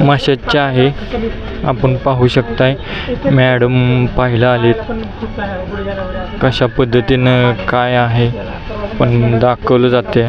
माशाचे आहे. आपण पाहू शकताय. मॅडम पाहायला आलेत. कशा पद्धतीनं काय आहे पण दाखवलं जाते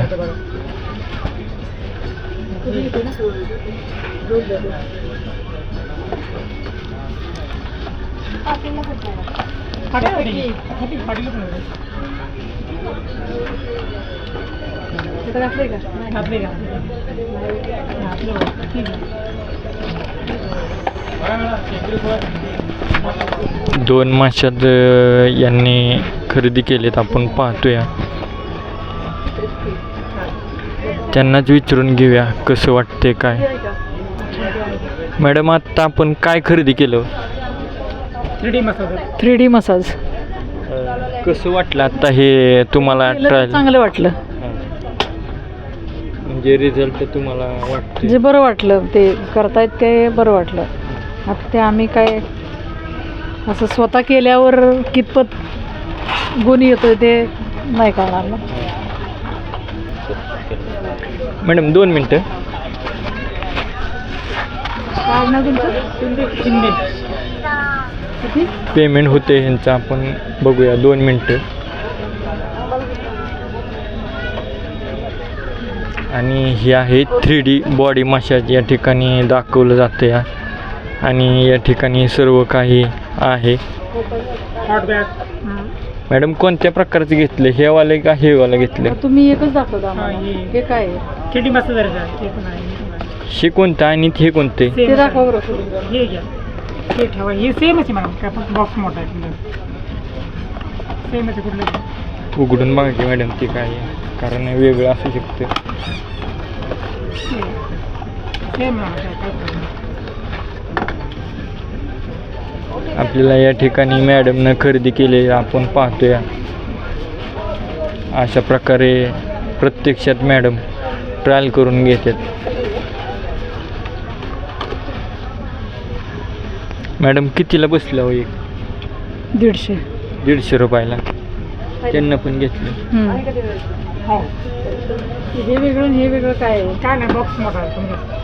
दोन माशात यांनी खरेदी केलेत. आपण पाहतोया. त्यांनाच विचारून घेऊया कसं वाटते काय. मॅडम आत्ता आपण काय खरेदी केलं? Three D massage. कसं वाटलं आता हे तुम्हाला ट्रायल चांगलं वाटलं. म्हणजे रिझल्ट तुम्हाला वाटते जे बरं वाटलं ते करतायत ते बरं वाटलं. आता ते आम्ही काय असं स्वतः केल्यावर कितपत गुण येतोय ते नाही कळणार ना. मॅडम दोन मिनटं. काय ना तुमचं? पेमेंट होते ह्यांचं आपण बघूया दोन मिनटं. आणि ही आहे थ्री डी बॉडी मसाज या ठिकाणी दाखवलं जातं या आणि या ठिकाणी सर्व काही आहे. मॅडम कोणत्या प्रकारचे घेतले? हे वाले का हे वाले घेतले तुम्ही एकच दाखवता आम्हाला. हा, काय हे कोणतं आणि हे कोणते? ते ठेवा हे सेमच आहे मॅडम काय बॉक्स मोठा आहे. सेमच आहे कुठलं उघडून बघा की मॅडम ते काय आहे. कारण वेगळं असू शकतं. सेम. आपल्याला या ठिकाणी मॅडमनं खरेदी केले आपण पाहतोय. अशा प्रकारे प्रत्यक्षात मॅडम ट्रायल करून घेतात. मॅडम कितीला बसलं हो एक? दीडशे. दीडशे रुपयाला. त्यांना पण घेतलं. हो हे वेगळं हे वेगळं काय आहे? काय नाही बॉक्स मोठा आहे तुमचा.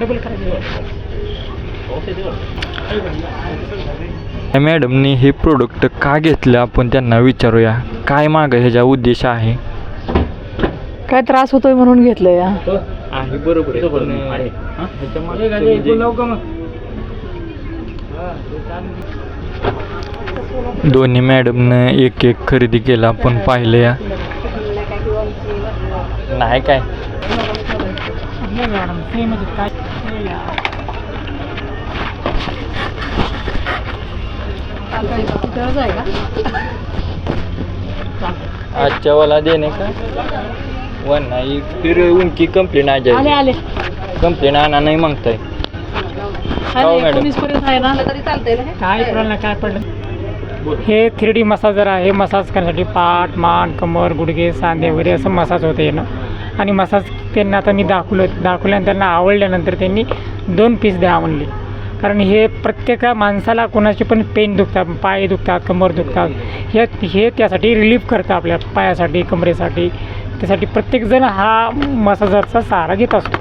डबल करायचं. मॅडमनी हे प्रोडक्ट का घेतलं? आपण त्यांना विचारूया. काय मागं ह्याचा उद्देश आहे? काय त्रास होतोय म्हणून घेतलं या. आहे बरोबर दोन्ही मॅडमनं एक एक खरेदी केलं आपण पाहिलं या. नाही काय हे आहे का? आजच्या वाला देणे का? वन नाही फिर उनकी कंप्लेंट आ आले आले. कंप्लेंट आना नाही मागताय. हो, मॅडम. एकोणीस पर्यंत आहे ना? काय काय पडलं हे थ्री डी मसाजर आहे मसाज करण्यासाठी पाठ मान कमर गुडघे सांधे वगैरे असं मसाज होतं येणं आणि मसाज त्यांना आता मी दाखवलं दाखवल्यानंतर त्यांना आवडल्यानंतर त्यांनी दोन पीस द्या म्हणले. कारण हे प्रत्येक माणसाला कोणाचे पण पेन दुखतात पाय दुखतात कमर दुखतात हे हे त्यासाठी रिलीफ करतं आपल्या पायासाठी कमरेसाठी. त्यासाठी प्रत्येकजण हा मसाजरचा सहारा घेत असतो.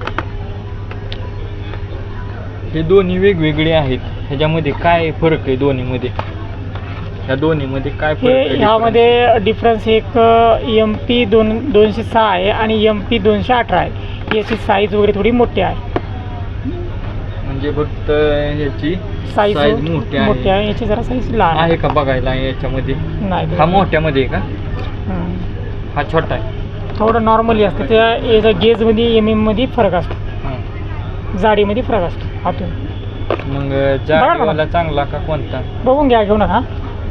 हे दोन्ही वेगवेगळे आहेत. ह्याच्यामध्ये काय फरक आहे दोन्हीमध्ये? ह्या दोन्हीमध्ये काय फरक हे आहे ह्यामध्ये डिफरन्स एक एम पी दोन दोनशे सहा आहे आणि एम पी दोनशे अठरा आहे. याची साईज वगैरे थोडी मोठी आहे. म्हणजे फक्त ह्याची साईज साईज मोठी आहे. मोठी आहे. याची जरा साईज लहान आहे. का बघायला याच्यामध्ये? नाही हा मोठ्यामध्ये आहे का? हम्म. हा छोटा आहे. थोडं नॉर्मली असतं. त्या याच्या गेजमध्ये एम एममध्ये फरक असतो. हा. जाडीमध्ये फरक असतो हातून. मग जाडीवाला चांगला का कोणता? बघून घ्या घेऊ नका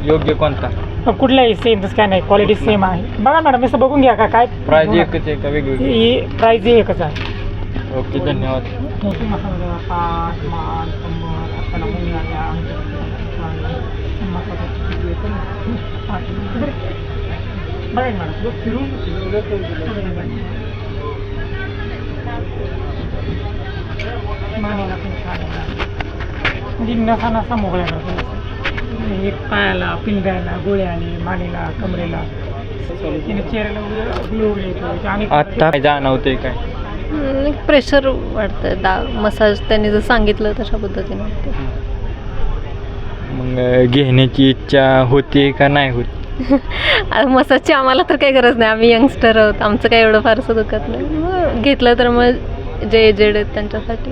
योग्य कोणता? पण कुठलाही सेम तसं काय नाही. क्वालिटी सेम आहे. बघा मॅडम असं बघून घ्या का? काय प्राइस एकच आहे का वेगवेगळी ही प्राईज एकच आहे. ओके धन्यवाद ठोकी मसाला पाठ मान कंबर हाताला मुंग्या आल्या, मसाला बघा की मॅडम मानेला पण छान आहे. म्हणजे नसा नसा मोकळ्या करतो एक पायाला पिंजायला गोळ्याने मानेला कमरेला तिने चेहऱ्याला ग्लो येतो आणि आत्ता काय जाणवतंय काय प्रेशर वाटतं दा मसाज त्यांनी जर सांगितलं तशा पद्धतीने. वाटतं. मग घेण्याची इच्छा होते का नाही होत? आता मसाजची आम्हाला तर काही गरज नाही. आम्ही यंगस्टर आहोत. आमचं काही एवढं फारसं दुखत नाही. मग घेतलं तर मग जे एजेड आहेत त्यांच्यासाठी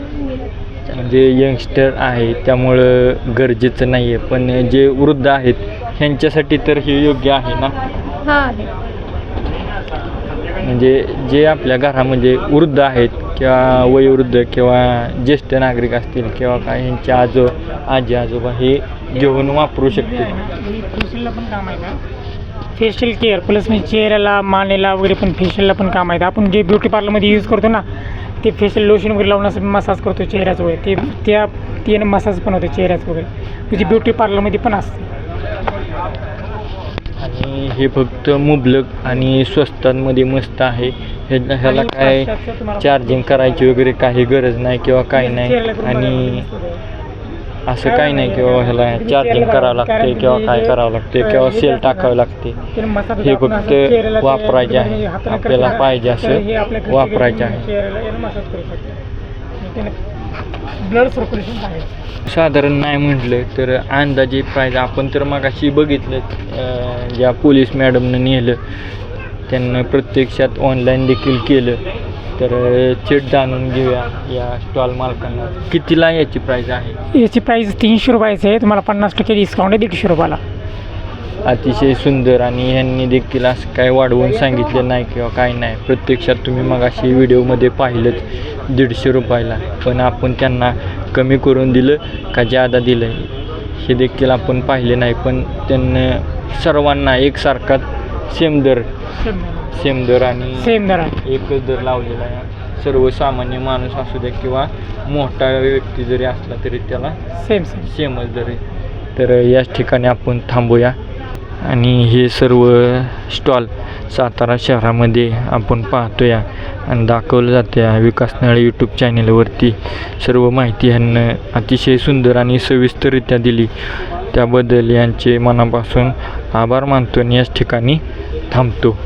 म्हणजे यंगस्टर आहे त्यामुळं गरजेचं नाही आहे पण जे वृद्ध आहेत ह्यांच्यासाठी तर हे योग्य आहे ना? हां आहे. म्हणजे जे आपल्या घरामध्ये वृद्ध आहेत किंवा वयोवृद्ध किंवा ज्येष्ठ नागरिक असतील किंवा काय यांचे आजो आजी आजोबा हे घेऊन वापरू शकतील. पण काम फेशियल केअर प्लस म्हणजे चेहऱ्याला मानेला वगैरे पण फेशियलला पण काम आहेत आपण जे ब्युटी पार्लरमध्ये यूज करतो ना ते फेशियल लोशन वगैरे लावून असं मसाज करतो चेहऱ्याचं वगैरे ते त्या ते मसाज पण होते चेहऱ्याचं वगैरे म्हणजे ब्युटी पार्लरमध्ये पण असते. आणि हे फक्त मुबलक आणि स्वस्तांमध्ये मस्त आहे हे ह्याला काय चार्जिंग करायची वगैरे काही गरज नाही किंवा काही नाही आणि. असं काही नाही किंवा ह्याला चार्जिंग करावं लागते किंवा काय करावं लागते किंवा सेल टाकावं लागते हे फक्त वापरायचे आहे. आपल्याला पाहिजे असं वापरायचे आहे. ब्लड सर्क्युलेशन आहे साधारण नाही म्हटलं तर अंदाजे प्राईज आपण तर मगाशी बघितलं ज्या पोलीस मॅडमनं नेलं त्यांना प्रत्यक्षात ऑनलाईन देखील केलं. तर चेट जाणून घेऊया या स्टॉल मालकांना. कितीला याची प्राईज आहे? याची प्राईस तीनशे रुपयाची आहे. तुम्हाला पन्नास टक्के डिस्काउंट आहे दीडशे रुपयाला. अतिशय सुंदर आणि ह्यांनी देखील असं काय वाढवून सांगितलं नाही किंवा काय नाही. प्रत्यक्षात तुम्ही मगाशी व्हिडिओमध्ये पाहिलंच दीडशे रुपयाला. पण आपण त्यांना कमी करून दिलं का जादा दिलं हे देखील आपण पाहिले नाही. पण त्यांना सर्वांना एकसारखाच सेम दर. सेम दर आणि सेम दर एकच दर लावलेला आहे. सर्वसामान्य माणूस असू द्या किंवा मोठा व्यक्ती जरी असला तरी त्याला सेम सेमच दर आहे. तर याच ठिकाणी आपण थांबूया. आणि हे सर्व स्टॉल सातारा शहरामध्ये आपण पाहतो या आणि दाखवलं जातं या विकास नळे यूट्यूब चॅनेलवरती सर्व माहिती ह्यांना अतिशय सुंदर आणि सविस्तररित्या दिली. त्याबद्दल यांचे मनापासून आभार मानतो आणि याच ठिकाणी थांबतो.